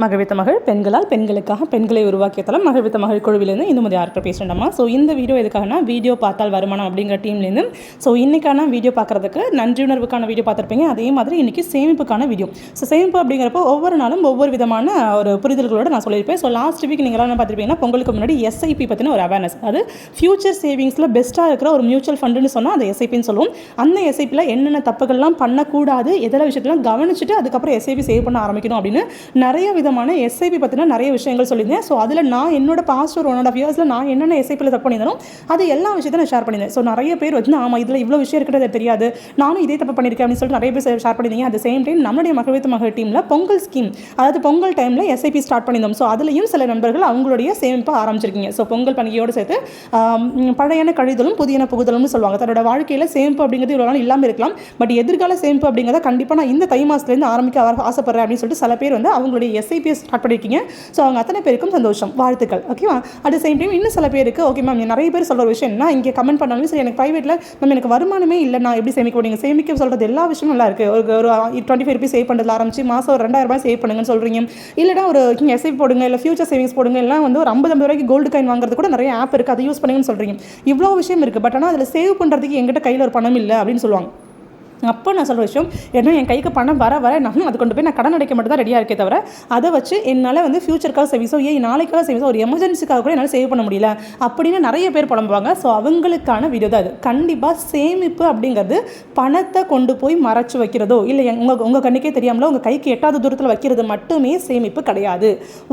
மகவித்த மகள் பெண்களால் பெண்களுக்காக பெண்களை உருவாக்கிய தளம் மகவித்த மகள் குழுவிலேருந்து இந்துமதி யார்கிட்ட பேசுகிறேன்டா ஸோ இந்த வீடியோ எதுக்காகனா வீடியோ பார்த்தால் வருமானம் அப்படிங்கிற டீம்லேருந்து ஸோ இன்றைக்கான வீடியோ பார்க்குறதுக்கு நன்றியுணர்வுக்கான வீடியோ பார்த்துருப்பீங்க. அதே மாதிரி இன்றைக்கி சேமிப்புக்கான வீடியோ ஸோ சேமிப்பு அப்படிங்கிறப்போ ஒவ்வொரு நாளும் ஒவ்வொரு விதமான ஒரு புரிதல்களோடு நான் சொல்லியிருப்பேன். ஸோ லாஸ்ட் வீக் நீங்கள் என்ன பார்த்துருப்பீங்கன்னா பொங்கலுக்கு முன்னாடி எஸ்ஐபி பற்றின ஒரு அவேர்னஸ் அது ஃபியூச்சர் சேவிங்ஸில் பெஸ்ட்டாக இருக்கிற ஒரு மியூச்சுவல் ஃபண்டுன்னு சொன்னால் அந்த எஸ்ஐபின்னு சொல்லுவோம். அந்த எஸ்ஐபியில் என்னென்ன தப்புகள்லாம் பண்ணக்கூடாது எதெல்லாம் விஷயத்தெல்லாம் கவனிச்சுட்டு அதுக்கப்புறம் எஸ்ஐபி சேவ் பண்ண ஆரம்பிக்கணும் அப்படின்னு நிறைய விதமான எஸ்ஐபி பற்றின நிறைய விஷயங்கள் சொல்லியிருந்தேன். ஸோ அதில் நான் என்னோட பாஸ்ட் ஒரு ஒன் அண்ட் ஆஃப் இயர்ஸில் நான் என்னென்ன எஸ்ஐபியில் தப்பு பண்ணியிருந்தோம் அது எல்லா விஷயத்தையும் நான் ஷேர் பண்ணியிருந்தேன். ஸோ நிறைய பேர் வந்து ஆமாம் இதில் இவ்வளோ விஷயம் இருக்கிறது தெரியாது. நானும் இதே தப்பு பண்ணியிருக்கேன் அப்படின்னு சொல்லிட்டு நிறைய பேர் ஷேர் பண்ணியிருந்தீங்க. அட் சேம் டைம் நம்மளுடைய மகளிர் மகள் டீமில் பொங்கல் ஸ்கீம் அதாவது பொங்கல் டைமில் எஸ்ஐபி ஸ்டார்ட் பண்ணியிருந்தோம். ஸோ அதுலேயும் சில நண்பர்கள் அவங்களுடைய சேமிப்பை ஆரம்பிச்சிருக்கீங்க. ஸோ பொங்கல் பண்டிகையோடு சேர்த்து பழையன கழிதலும் புதியன புகுதலும்னு சொல்லுவாங்க. தன்னோட வாழ்க்கையில் சேமிப்பு அப்படிங்கிறது இவ்வளோ நாள் இல்லாமல் இருக்கலாம். பட் எதிர்கால சேமிப்பு அப்படிங்கிறத கண்டிப்பாக நான் இந்த தை மாதத்துலேருந்து ஆரம்பிக்க ஆசைப்படுறேன் அப்படின்னு சொல்லிட்டு சில பேர் வந்து அவங்களுடைய எஸ் எஸ்ஐபிஎஸ் ஸ்டார்ட் பண்ணியிருக்கீங்க ஸோ அவங்க அத்தனை பேருக்கும் சந்தோஷம் வாழ்த்துக்கள். ஓகேவா அட் சேம் டைம் இன்னும் சில பேருக்கு ஓகே மேம் நிறைய பேர் சொல்கிற விஷயம் என்ன? இங்கே கமெண்ட் பண்ணாலும் சரி எனக்கு ப்ரைவேட்டில் மேம் எனக்கு வருமானமே இல்லை. நான் எப்படி சேமிக்க நீங்கள் சேமிக்க சொல்கிறது எல்லா விஷயமும் நல்லா இருக்குது ஒரு ஒரு டுவெண்ட்டி ஃபைவ் ருபீஸ் சேவ் பண்ணுறதுல ஆரம்பிச்சு மாதம் ஒரு ரெண்டாயிரம் ரூபாய் சேவ் பண்ணுங்கன்னு சொல்கிறீங்க இல்லைனா ஒரு நீங்கள் எஸ்ஐபி போடுங்க இல்லை ஃபியூச்சர் சேவிங்ஸ் போடுங்க இல்லை வந்து ஒரு ஐம்பது ஐம்பது ரூபாய்க்கு கோல்டு காயின் வாங்குறது கூட நிறைய ஆப் இருக்குது அதை யூஸ் பண்ணுங்கன்னு சொல்கிறீங்க இவ்வளோ விஷயம் இருக்குது பட் ஆனால் அதில் சேவ் பண்ணுறதுக்கு எங்கிட்ட கையில் ஒரு பணம் இல்லை அப்படின்னு சொல்லுவாங்க. அப்போ நான் சொல்கிற விஷயம் ஏன்னா என் கைக்கு பணம் வர வர நான் அது கொண்டு போய் நான் கடன் அடைக்க மட்டும் தான் ரெடியாக இருக்கே தவிர அதை வச்சு என்னால் வந்து ஃபியூச்சருக்காக சேவிஸோ ஏன் நாளைக்காக சேவிஸோ ஒரு எமர்ஜென்சிக்காக கூட என்னால் சேவ் பண்ண முடியல அப்படின்னு நிறைய பேர் புலம்புவாங்க. ஸோ அவங்களுக்கான வீடியோ தான் அது. கண்டிப்பாக சேமிப்பு அப்படிங்கிறது பணத்தை கொண்டு போய் மறைச்சு வைக்கிறதோ இல்லை உங்கள் உங்கள் கண்ணுக்கே தெரியாமலோ உங்கள் கைக்கு எட்டாவது தூரத்தில் வைக்கிறது மட்டுமே சேமிப்பு கிடையாது.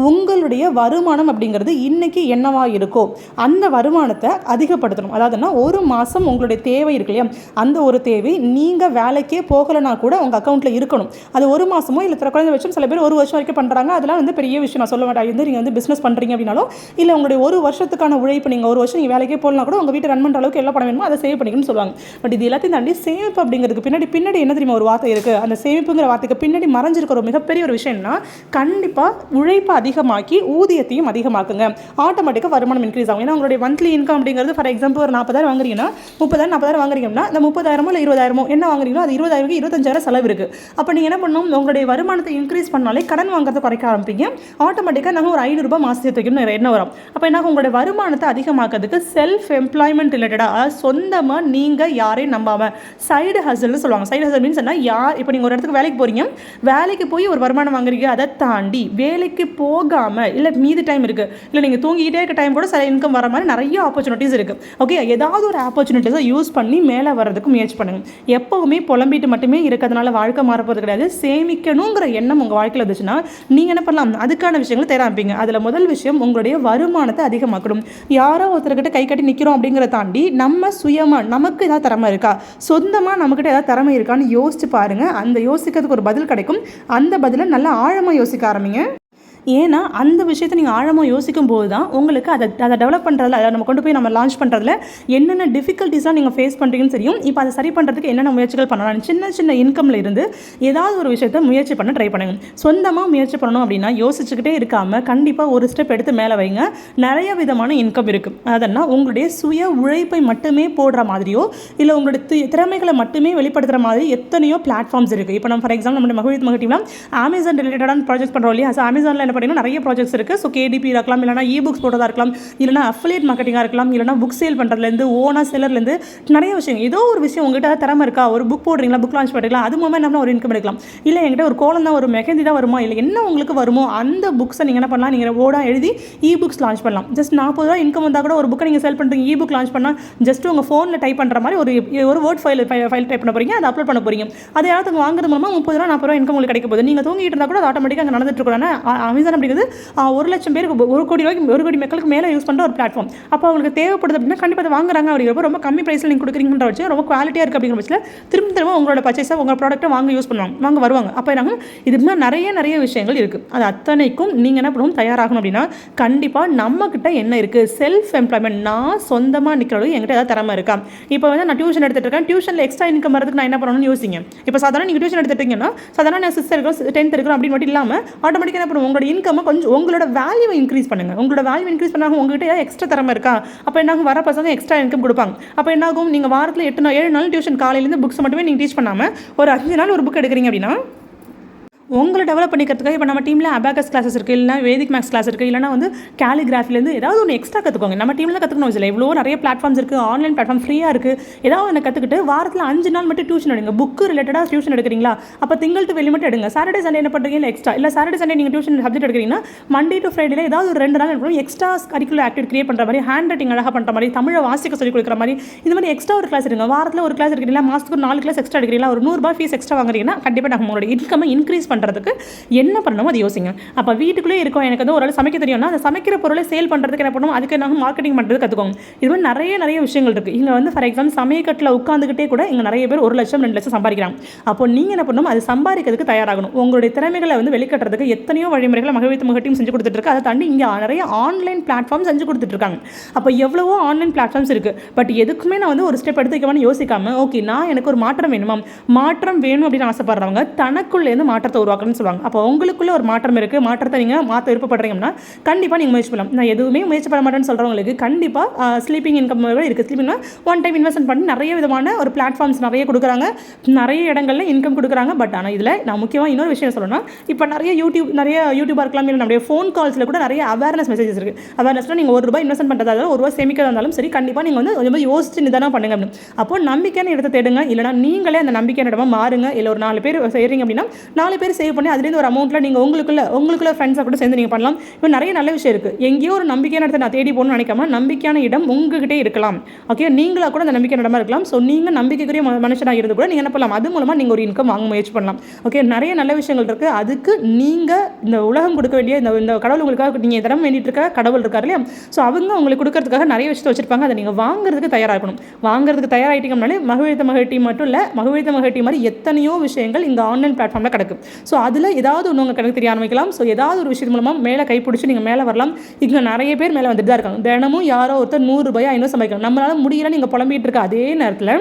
உங்களுடைய வருமானம் அப்படிங்கிறது இன்னைக்கு என்னவாக இருக்கோ அந்த வருமானத்தை அதிகப்படுத்தணும். அதாவதுன்னா ஒரு மாதம் உங்களுடைய தேவை இருக்கு இல்லையா? அந்த ஒரு தேவை நீங்கள் வேலைக்கே போகலைனா கூட உங்கள் அக்கௌண்ட்டில் இருக்கணும். அது ஒரு மாதமோ இல்லை திற குழந்தை வச்சும் சில பேர் ஒரு வருஷம் வரைக்கும் பண்ணுறாங்க அதெல்லாம் வந்து பெரிய விஷயம். நான் சொல்ல மாட்டேன். வந்து நீங்கள் வந்து பிஸ்னஸ் பண்ணுறீங்க அப்படின்னாலும் இல்லை உங்களுடைய ஒரு வருஷத்துக்கான உழைப்பு நீங்கள் ஒரு வருஷம் நீங்கள் வேலைக்கே போகலாம் கூட உங்கள் வீட்டை ரன் பண்ணுற அளவுக்கு எல்லாம் பணம் வேணுமோ அதை சேவ் பண்ணிக்கணும்னு சொல்லுவாங்க. பட் இது எல்லாத்தையும் தாண்டி சேமிப்பு அப்படிங்கிறதுக்கு பின்னாடி பின்னாடி என்ன தெரியுமா ஒரு வார்த்தை இருக்குது அந்த சேமிப்புங்கிற வார்த்தைக்கு பின்னாடி மறைஞ்சிருக்கிற ஒரு மிகப்பெரிய ஒரு விஷயம்னா கண்டிப்பாக உழைப்பை அதிகமாக்கி ஊதியத்தையும் அதிகமாக்குங்க. ஆட்டோமேட்டிக்காக வருமானம் இன்க்ரீஸ் ஆகும். ஏன்னா உங்களுடைய மந்த்லி இன்கம் அப்படிங்கிறது ஃபார் எக்ஸாம்பிள் ஒரு நாற்பதாயிரம் வாங்குறீங்கன்னா முப்பதாயிரம் நாற்பதாயிரம் வாங்குறீங்கன்னா அந்த முப்பதாயிரமோ இல்லை இருபதாயிரமோ என்ன வாங்குறீங்களோ அது இருபதாயிரம் இருபத்தஞ்சாயிரம் செலவு இருக்குது அப்போ நீங்கள் என்ன பண்ணணும்? உங்களுடைய வருமானத்தை இன்க்ரீஸ் பண்ணாலே கடன் வாங்குறதை குறைக்க ஆரம்பிப்பீங்க. ஆட்டோமேட்டிக்காக நாங்கள் ஒரு ஐநூறுரூபா மாதத்துக்கு என்ன வரும். அப்போ என்ன உங்களுடைய வருமானத்தை அதிகமாக்கிறதுக்கு செல்ஃப் எம்ப்ளாய்மெண்ட் ரிலேட்டடாக அதாவது சொந்தமாக நீங்கள் யாரையும் நம்பாமல் சைடு ஹசல்னு சொல்லுவாங்க. சைடு ஹசல் மீன்ஸ் என்ன? யார் இப்போ நீங்கள் ஒரு இடத்துக்கு வேலைக்கு போகிறீங்க வேலைக்கு போய் ஒரு வருமானம் வாங்குறீங்க. அதை தாண்டி வேலைக்கு போகாமல் இல்லை மீதி டைம் இருக்குது இல்லை நீங்கள் தூங்கிக்கிட்டே இருக்க டைம் கூட சில இன்கம் வர மாதிரி நிறைய ஆப்பர்ச்சுனிட்டிஸ் இருக்குது ஓகே ஏதாவது ஒரு ஆப்பர்ச்சுனிட்டிஸை யூஸ் பண்ணி மேலே வர்றதுக்கு முயற்சி பண்ணுங்க. எப்போவுமே புலம்பிட்டு மட்டுமே இருக்கிறதுனால வாழ்க்கை மாறப்போகிறது கிடையாது. சேமிக்கணுங்கிற எண்ணம் உங்கள் வாழ்க்கையில் வந்துச்சுன்னா நீங்கள் என்ன பண்ணலாம்? அதுக்கான விஷயங்களை தேட ஆரம்பிங்க. அதில் முதல் விஷயம் உங்களுடைய வருமானத்தை அதிகமாக்கணும். யாரோ ஒருத்தர்கிட்ட கை கட்டி நிற்கிறோம் அப்படிங்கிறத தாண்டி நம்ம சுயமாக நமக்கு ஏதாவது திறமை இருக்கா? சொந்தமாக நம்மக்கிட்ட ஏதாவது திறமை இருக்கான்னு யோசிச்சு பாருங்கள் அந்த யோசிக்கிறதுக்கு ஒரு பதில் கிடைக்கும். அந்த பதிலை நல்லா ஆழமாக யோசிக்க ஆரம்பிங்க. ஏன்னா அந்த விஷயத்தை நீங்கள் ஆழமாக யோசிக்கும் போது தான் உங்களுக்கு அதை அதை டெவலப் பண்ணுறதுல அதை நம்ம கொண்டு போய் நம்ம லான்ச் பண்ணுறதுல என்னென்ன டிஃபிகல்ட்டிஸாக நீங்கள் ஃபேஸ் பண்ணுறீங்கன்னு தெரியும். இப்போ அதை சரி பண்ணுறதுக்கு என்னென்ன முயற்சிகள் பண்ணலாம்? சின்ன சின்ன இன்கமில் இருந்து ஏதாவது ஒரு விஷயத்தை முயற்சி பண்ண ட்ரை பண்ணுங்க. சொந்தமாக முயற்சி பண்ணணும் அப்படின்னா யோசிச்சுக்கிட்டே இருக்காமல் கண்டிப்பாக ஒரு ஸ்டெப் எடுத்து மேலே வைங்க. நிறைய விதமான இன்கம் இருக்குது அதனால் உங்களுடைய சுய உழைப்பை மட்டுமே போடுற மாதிரியோ இல்லை உங்களுடைய தி- திறமைகளை மட்டுமே வெளிப்படுத்துகிற மாதிரி எத்தனையோ பிளாட்ஃபார்ம்ஸ் இருக்குது இப்போ நம்ம ஃபார் எக்ஸாம்பிள் நம்ம மகிழ்ச்சி மகட்டீம்லாம் அமேசான் ரிலேட்டடான ப்ராஜெக்ட் பண்ணுறோம் இல்லையா? ஸோ அமேசானில் என்ன பார்த்தீங்கன்னா நிறைய ப்ராஜெக்ட்ஸ் இருக்குது ஸோ கேடிபி இருக்கலாம் இல்லைனா இ புக்ஸ் போடுறதா இருக்கலாம் இல்லைனா அஃபிலியேட் மார்க்கெட்டிங்காக இருக்கலாம் இல்லைனா புக் சேல் பண்ணுறதுலேருந்து ஓனா செல்லர்லேருந்து நிறைய விஷயம் ஏதோ ஒரு விஷயம் உங்ககிட்ட திறமை இருக்கா? ஒரு புக் போடுறீங்களா? புக் லான்ச் பண்ணுறீங்களா அது மூலமாக என்ன ஒரு இன்கம் எடுக்கலாம். இல்லை என்கிட்ட ஒரு கோலம் தான் ஒரு மெகந்தி தான் வருமா? இல்லை என்ன உங்களுக்கு வருமோ? அந்த புக்ஸை நீங்கள் என்ன பண்ணலாம்? நீங்கள் ஓடா எழுதி இ புக்ஸ் லான்ச் பண்ணலாம். ஜஸ்ட் நாற்பது ரூபா இன்கம் வந்தால் கூட ஒரு புக்கை நீங்கள் செல் பண்ணுறீங்க இ புக் லான்ச் பண்ணால் ஜஸ்ட் உங்கள் ஃபோனில் டைப் பண்ணுற மாதிரி ஒரு ஒரு வேர்ட் ஃபைல் ஃபைல் டைப் பண்ண போறீங்க. அதை அப்லோட் பண்ண போறீங்க. அதை யாராவது வாங்குறது மூலமாக முப்பது ரூபா நாற்பது ரூபா இன்கம் உங்களுக்கு கிடைக்க போகுது. நீங்கள் தூங்கிட்டு இருந்தால் கூட அது ஆட்டோமேட்டிக்காக அங்கே நடந்துட்டு இருக்கணும் அமேசான் அப்படிங்கிறது ஒரு லட்சம் பேருக்கு ஒரு கோடி ரூபாய்க்கு ஒரு கோடி மக்களுக்கு மேலே யூஸ் பண்ணுற ஒரு பிளாட்ஃபார்ம் அப்போ அவங்களுக்கு தேவைப்படுது அப்படின்னா கண்டிப்பாக அதை வாங்குறாங்க அப்படிங்கிறப்ப ரொம்ப கம்மி ப்ரைஸில் நீங்கள் கொடுக்குறீங்கன்ற வச்சு ரொம்ப குவாலிட்டியாக இருக்குது அப்படிங்கிற பட்சத்தில் திரும்ப திரும்ப உங்களோட பர்ச்சேஸாக உங்கள் ப்ராடக்ட்டை வாங்க யூஸ் பண்ணுவாங்க வாங்க வருவாங்க. அப்போ என்ன இது மாதிரி நிறைய நிறைய விஷயங்கள் இருக்குது அது அத்தனைக்கும் நீங்கள் என்ன பண்ணணும்? தயாராகணும் அப்படின்னா கண்டிப்பாக நம்மக்கிட்ட என்ன இருக்குது செல்ஃப் எம்ப்ளாய்மெண்ட் நான் சொந்தமாக நிற்கிற அளவுக்கு என்கிட்ட ஏதாவது திறமை இருக்கா? இப்போ வந்து நான் டியூஷன் எடுத்துகிட்டு இருக்கேன். டியூஷனில் எக்ஸ்ட்ரா இன்கம் வரதுக்கு நான் என்ன பண்ணணும்னு யோசிங்க. இப்போ சாதாரண நீங்கள் டியூஷன் எடுத்துட்டீங்கன்னா சாதாரண நான் சிக்ஸ்த் இருக்கிறோம் டென்த் இருக்கிறோம் அப்படின்னு மட்டும் இல்லாமல் ஆட்டோமேட்டிக்காக என்ன பண்ணுவோம்? உங்களோட இன்கம்மை கொஞ்சம் உங்களோட வேல்யூவை இன்க்ரீஸ் பண்ணுங்கள் உங்களோட வேல்யூ இன்க்ரீஸ் பண்ணாங்க உங்ககிட்ட ஏதாவது எக்ஸ்ட்ரா திறமை இருக்கா? அப்போ என்னாகும்? வர பசங்க எக்ஸ்ட்ரா இன்கம் கொடுப்பாங்க. அப்போ என்னாகும்? நீங்கள் வாரத்தில் எட்டு நாள் ஏழு நாள் டியூஷன் காலையிலேருந்து புக்ஸ் மட்டுமே நீங்கள் டீச் பண்ணாமல் ஒரு அஞ்சு நாள் ஒரு புக் எடுக்கிறீங்க அப்படின்னா உங்களை டெவலப் பண்ணிக்கிறதுக்காக இப்போ நம்ம டீமில் அபாகஸ் கிளாஸஸ் இருக்குது இல்லைனா வேதிக் மேக்ஸ் கிளாஸ் இருக்குது இல்லைனா வந்து கேலிகிராஃபிலேருந்து ஏதாவது ஒன்று எக்ஸ்ட்ரா கற்றுக்கோங்க நம்ம டீமில் கற்றுக்கணும் இல்லை இவ்வளோ நிறைய பிளாட்ஃபார்ம்ஸ் இருக்குது ஆன்லைன் பிளாட்ஃபார்ம் ஃப்ரீயாக இருக்குது ஏதாவது ஒன்று கற்றுக்கிட்டு வாரத்தில் அஞ்சு நாள் மட்டும் டியூஷன் எடுங்க. புக்கு ரிலேட்டடாக டியூஷன் எடுக்கிறீங்களா? அப்போ திங்கள் டு வெளி மட்டும் எடுங்க. சாட்டர்டே சண்டே என்ன பண்ணுறீங்க இல்லை எக்ஸ்ட்ரா இல்லை சாட்டர்டே சண்டே நீங்கள் டியூஷன் சப்ஜெக்ட் எடுக்கிறீங்கன்னா மண்டே டு ஃப்ரைடே ஏதாவது ஒரு ரெண்டு நாள் எடுக்கணும் எக்ஸ்ட்ரா கரிக்குலர் ஆக்டிவிட்டி கிரியேட் பண்ணுற மாதிரி ஹேண்ட் ரைட்டிங் அழகாக பண்ணுற மாதிரி தமிழை வாசிக்க சொல்லி கொடுக்குற மாதிரி இந்த மாதிரி எக்ஸ்ட்ரா ஒரு கிளாஸ் எடுங்க. வாரத்தில் ஒரு கிளாஸ் எடுக்கிறீங்களா? மாதத்துக்கு ஒரு நாலு கிளாஸ் எக்ஸ்ட்ரா எடுக்கிறீங்களா? ஒரு நூறுபா ஃபீஸ் எக்ஸ்ட்ரா வாங்குறீங்கன்னா கண்டிப்பாக நம்ம உங்களோட இன்கம் இன்க்ரீஸ் பண்ணுறதுக்கு என்ன பண்ணணுமோ அது யோசிங்க. அப்போ வீட்டுக்குள்ளே இருக்கோம் எனக்கு வந்து ஒரு சமைக்க தெரியும்னா அந்த சமைக்கிற பொருளை சேல் பண்ணுறதுக்கு என்ன பண்ணணும்? அதுக்கு நாங்கள் மார்க்கெட்டிங் பண்ணுறது கற்றுக்கோங்க இது மாதிரி நிறைய நிறைய விஷயங்கள் இருக்குது இங்கே வந்து ஃபார் எக்ஸாம்பிள் சமயக்கட்டில் உட்காந்துக்கிட்டே கூட இங்கே நிறைய பேர் ஒரு லட்சம் ரெண்டு லட்சம் சம்பாதிக்கிறாங்க. அப்போ நீங்கள் என்ன பண்ணணும்? அது சம்பாதிக்கிறதுக்கு தயாராகணும். உங்களுடைய திறமைகளை வந்து வெளிக்கட்டுறதுக்கு எத்தனையோ வழிமுறைகளை மகவித்து மகட்டையும் செஞ்சு கொடுத்துட்ருக்கு அதை தாண்டி இங்கே நிறைய ஆன்லைன் பிளாட்ஃபார்ம் செஞ்சு கொடுத்துட்ருக்காங்க அப்போ எவ்வளவோ ஆன்லைன் பிளாட்ஃபார்ம்ஸ் இருக்குது பட் எதுக்குமே நான் வந்து ஒரு ஸ்டெப் எடுத்து வைக்கணும்னு யோசிக்காம ஓகே நான் எனக்கு ஒரு மாற்றம் வேணுமா? மாற்றம் வேணும் அப்படின்னு ஆசைப்படுறவங்க தனக்குள்ளேருந்து மாற்றத்தை உருவாக்கணும்னு சொல்லுவாங்க. அப்போ உங்களுக்குள்ள ஒரு மாற்றம் இருக்குது மாற்றத்தை நீங்கள் மாற்ற விருப்பப்படுறீங்கன்னா கண்டிப்பாக நீங்கள் முயற்சி பண்ணலாம். நான் எதுவுமே முயற்சி பண்ண மாட்டேன்னு சொல்கிறவங்களுக்கு கண்டிப்பாக ஸ்லீப்பிங் இன்கம் இருக்குது ஸ்லீப்பிங்னா ஒன் டைம் இன்வெஸ்ட் பண்ணி நிறைய விதமான ஒரு பிளாட்ஃபார்ம்ஸ் நிறைய கொடுக்குறாங்க. நிறைய இடங்களில் இன்கம் கொடுக்குறாங்க. பட் ஆனால் இதில் நான் முக்கியமாக இன்னொரு விஷயம் சொல்லணும்னா இப்போ நிறைய யூடியூப் நிறைய யூடியூபாக இருக்கலாம் இல்லை நம்முடைய ஃபோன் கால்ஸில் கூட நிறைய அவேர்னஸ் மெசேஜஸ் இருக்குது அவேர்னஸ்னால் நீங்கள் ஒரு ரூபாய் இன்வெஸ்ட் பண்ணுறதா ஒரு ரூபாய் சேமிக்கிறதா இருந்தாலும் சரி கண்டிப்பாக நீங்கள் வந்து கொஞ்சம் யோசிச்சு நிதானம் பண்ணுங்க அப்படின்னு. அப்போ நம்பிக்கையான இடத்தை தேடுங்க. இல்லைனா நீங்களே அந்த நம்பிக்கையான இடமா மாறுங்க. இல்லை ஒரு நாலு பேர் செய்கிறீங்க அப்படின்னா நாலு பேர் சேவ் பண்ணி அதுலேருந்து ஒரு அமௌண்ட்டில் நீங்கள் உங்களுக்குள்ள உங்களுக்குள்ள ஃப்ரெண்ட்ஸாக கூட சேர்ந்து நீங்கள் பண்ணலாம். இப்போ நிறைய நல்ல விஷயம் இருக்குது எங்கேயோ ஒரு நம்பிக்கையான இடத்தை நான் தேடி போகணும்னு நினைக்காம நம்பிக்கையான இடம் உங்ககிட்டே இருக்கலாம். ஓகே நீங்களாக கூட அந்த நம்பிக்கையான இடமா இருக்கலாம். ஸோ நீங்கள் நம்பிக்கைக்குரிய ம- மனுஷனாக இருந்து கூட நீங்கள் என்ன பண்ணலாம்? அது மூலமாக நீங்கள் ஒரு இன்கம் வாங்க முயற்சி பண்ணலாம். ஓகே நிறைய நல்ல விஷயங்கள் இருக்குது அதுக்கு நீங்கள் இந்த உலகம் கொடுக்க வேண்டிய இந்த இந்த கடவுள் உங்களுக்காக நீங்கள் தரம் வேண்டிட்டு இருக்க கடவுள் இருக்கார் இல்லையா? ஸோ அவங்க உங்களுக்கு கொடுக்கறதுக்காக நிறைய விஷயத்தை வச்சிருப்பாங்க. அதை நீங்கள் வாங்குறதுக்கு தயாராக இருக்கணும். வாங்குறதுக்கு தயாராகிட்டீங்கனாலே மகுவித்த மகிழ்ச்சி மட்டும் இல்லை மகுவித்த மகிழ்ச்சி மாதிரி எத்தனையோ விஷயங்கள் இந்த ஆன்லைன் பிளாட்ஃபார்மில் கிடக்கு. ஸோ அதில் ஏதாவது ஒன்று உங்கள் கணக்கு தெரிய ஆரம்பிக்கலாம் ஸோ ஏதாவது ஒரு விஷயம் மூலமாக மேலே கைப்பிடிச்சு நீங்கள் மேலே வரலாம். இங்கே நிறைய பேர் மேலே வந்துட்டு தான் இருக்காங்க. தினமும் யாரோ ஒருத்தர் நூறுரூபாய் ஐநூறு சம்பாதிக்கலாம் நம்மளால் முடியல நீங்கள் புலம்பிகிட்டு இருக்க அதே நேரத்தில்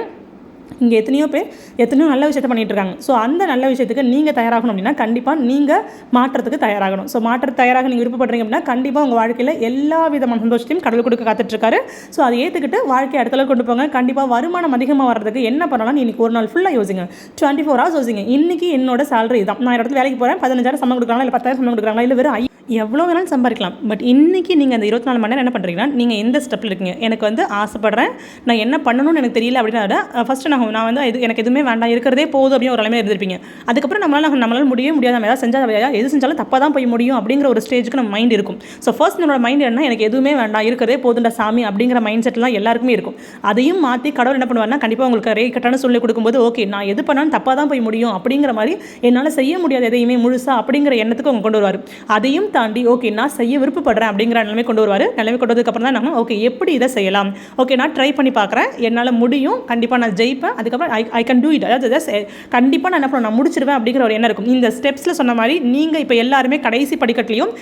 இங்கே எத்தனையோ பேர் எத்தனையோ நல்ல விஷயத்த பண்ணிட்டு இருக்காங்க ஸோ அந்த நல்ல விஷயத்துக்கு நீங்கள் தயாராகணும் அப்படின்னா கண்டிப்பாக நீங்கள் மாற்றத்துக்கு தயாராகணும். ஸோ மாற்ற தயாராக நீங்கள் விருப்பப்படுறீங்க அப்படின்னா கண்டிப்பாக உங்கள் வாழ்க்கையில் எல்லா விதமான சந்தோஷத்தையும் கடவுள் கொடுக்க காத்துட்ருக்காரு. ஸோ அதை ஏற்றுக்கிட்டு வாழ்க்கையை அடுத்த அளவுக்கு கொண்டு போங்க. கண்டிப்பாக வருமானம் அதிகமாக வர்றதுக்கு என்ன பண்ணலாம் இன்னைக்கு ஒரு நாள் ஃபுல்லாக யோசிங்க. டுவெண்ட்டி ஃபோர் ஹவர்ஸ் யோசிங்க. இன்னைக்கு என்னோட சேலரி தான் நான் இடத்துல வேலைக்கு போகிறேன் பதினஞ்சாயிரம் சம்பளம் கொடுக்குறாங்களா? இல்லை பத்தாயிரம் சம்பளம் கொடுக்குறாங்களா? இல்லை வெறும் ஐ- எவ்வளோ வேணாலும் சம்பாதிக்கலாம். பட் இன்றைக்கி நீங்கள் அந்த இருபத்தி நாலு மணி நேரம் என்ன பண்ணுறீங்கன்னா நீங்கள் எந்த ஸ்டெப்பில் இருக்கீங்க? எனக்கு வந்து ஆசைப்படுறேன். நான் என்ன பண்ணணும்னு எனக்கு தெரியல அப்படின்னா ஃபஸ்ட்டு நான் நான் வந்து இது எனக்கு எதுவுமே வேண்டாம். இருக்கிறதே போதும் அப்படின்னு ஒரு நிலைமையில் இருந்திருப்பீங்க. அதுக்கப்புறம் நம்மளால் நம்மளால முடியவே முடியாது. நம்ம ஏதாவது செஞ்சால் வேலையா எது செஞ்சாலும் தப்பாக தான் போய் முடியும் அப்படிங்கிற ஒரு ஸ்டேஜுக்கு நம்ம மைண்ட் இருக்கும். ஸோ ஃபர்ஸ்ட் நம்மளோட மைண்ட் என்ன எனக்கு எதுவுமே வேண்டாம். இருக்கிறதே போதுண்டா சாமி அப்படிங்கிற மைண்ட் செட்லாம் எல்லாருக்குமே இருக்கும். அதையும் மாற்றி கடவுள் என்ன பண்ணுவார்னா கண்டிப்பாக உங்களுக்கு ரே கட்டான சொல்லி கொடுக்கும்போது ஓகே நான் எது பண்ணாலும் தப்பாக தான் போய் முடியும் அப்படிங்கிற மாதிரி என்னால் செய்ய முடியாது எதையுமே முழுசா அப்படிங்கிற எண்ணத்துக்கு அவங்க கொண்டு வருவார். அதையும் தாண்டி ஓகே நான் செய்ய விருப்பப்படுறேன் அப்படிங்கிற நிலைமை கொண்டு வருவார். நிலைமை கொண்டு வந்ததுக்கப்புறம் தான் நம்ம ஓகே எப்படி இதை செய்யலாம்? ஓகே நான் ட்ரை பண்ணி பார்க்குறேன். என்னால் முடியும். கண்டிப்பாக நான் ஜெயிப்பேன். அதுக்கப்புறம் I I can do it அதாவது கண்டிப்பாக நான் என்ன பண்ணுவேன்? நான் முடிச்சிருவேன் அப்படிங்கிற ஒரு எண்ணம் இருக்கும். இந்த ஸ்டெப்ஸில் சொன்ன மாதிரி நீங்கள் இப்போ எல்லாருமே கடைசி படிக்கட்டிலையும்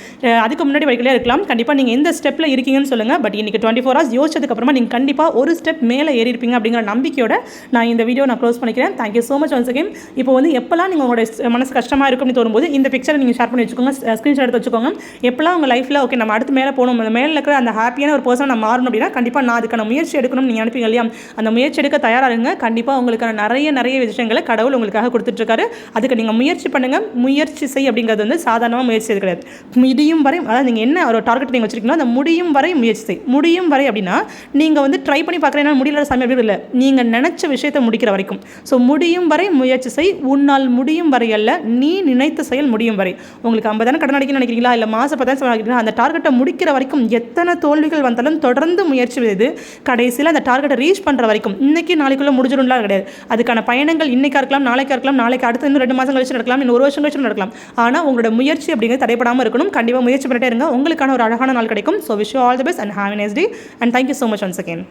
அதுக்கு முன்னாடி படிக்கலையே இருக்கலாம். கண்டிப்பாக நீங்கள் எந்த ஸ்டெப்பில் இருக்கீங்கன்னு சொல்லுங்கள் பட் இன்றைக்கி டுவெண்ட்டி ஃபோர் ஹவர்ஸ் யோசிச்சதுக்கப்புறமா நீங்கள் கண்டிப்பாக ஒரு ஸ்டெப் மேலே ஏறி இருப்பீங்க அப்படிங்கிற நம்பிக்கையோட நான் இந்த வீடியோ நான் க்ளோஸ் பண்ணிக்கிறேன். Thank you so much once again இப்போ வந்து எப்போல்லாம் நீங்கள் உங்களோட மனசு கஷ்டமாக இருக்கும்னு தோணும்போது இந்த பிக்சரை நீங்கள் ஷேர் பண்ணி வச்சுக்கோங்க. ஸ்க்ரீன்ஷாட் எடுத்து வச்சுக்கோங்க. எப்போல்லாம் உங்கள் லைஃப்பில் ஓகே நம்ம அடுத்து மேலே போகணும் அந்த மேலே இருக்கிற அந்த ஹாப்பியான ஒரு பர்சன் நம்ம மாறணும் அப்படின்னா கண்டிப்பாக நான் அதுக்கான முயற்சி எடுக்கணும்னு நீங்கள் அனுப்பிங்க இல்லையா? அந்த முயற்சி எடுக்க தயாராக இருங்க கண்டிப்பாக உங்களுக்கான நிறைய நிறைய விஷயங்களை கடவுள் உங்களுக்காக கொடுத்துட்ருக்காரு. அதுக்கு நீங்கள் முயற்சி பண்ணுங்கள் முயற்சி செய் அப்படிங்கிறது வந்து சாதாரணமாக முயற்சி செய்ய கிடையாது. முடியும் வரை அதாவது நீங்கள் என்ன ஒரு டார்கெட் நீங்கள் வச்சிருக்கீங்களோ அந்த முடியும் வரை முயற்சி செய். முடியும் வரை அப்படின்னா நீங்கள் வந்து ட்ரை பண்ணி பார்க்குறேன் முடியல சாமி அப்படி இல்லை. நீங்கள் நினச்ச விஷயத்தை முடிக்கிற வரைக்கும். ஸோ முடியும் வரை முயற்சி செய். உன்னால் முடியும் வரை அல்ல நீ நினைத்த செயல் முடியும் வரை. உங்களுக்கு ஐம்பதான கடன் அடிக்கணும்னு நினைக்கிறீங்களா? இல்லை மாதம் பத்தாயிரம் சம்பாதிக்கிறீங்களா? அந்த டார்கெட்டை முடிக்கிற வரைக்கும் எத்தனை தோல்விகள் வந்தாலும் தொடர்ந்து முயற்சி செய்து கடைசியில் அந்த டார்கெட்டை ரீச் பண்ணுற வரைக்கும் இன்னைக்கு நாளைக்குள்ளே முடிஞ்சிடும்லாம் கிடையாது. அதுக்கான பயணங்கள் இன்னைக்கா இருக்கலாம் நாளைக்கா இருக்கலாம் நாளைக்கு அடுத்து இன்னும் ரெண்டு மாதம் கழிச்சு நடக்கலாம் இன்னும் ஒரு வருஷம் கழிச்சு நடக்கலாம். ஆனால் உங்களோட முயற்சி அப்படிங்கிறது தடைப்படாமல் இருக்கணும். கண்டிப்பாக முயற்சி பண்ணிட்டே இருங்க. உங்களுக்கான ஒரு அழகான நாள் கிடைக்கும். So wish all the best and have nice day and thank you so much once again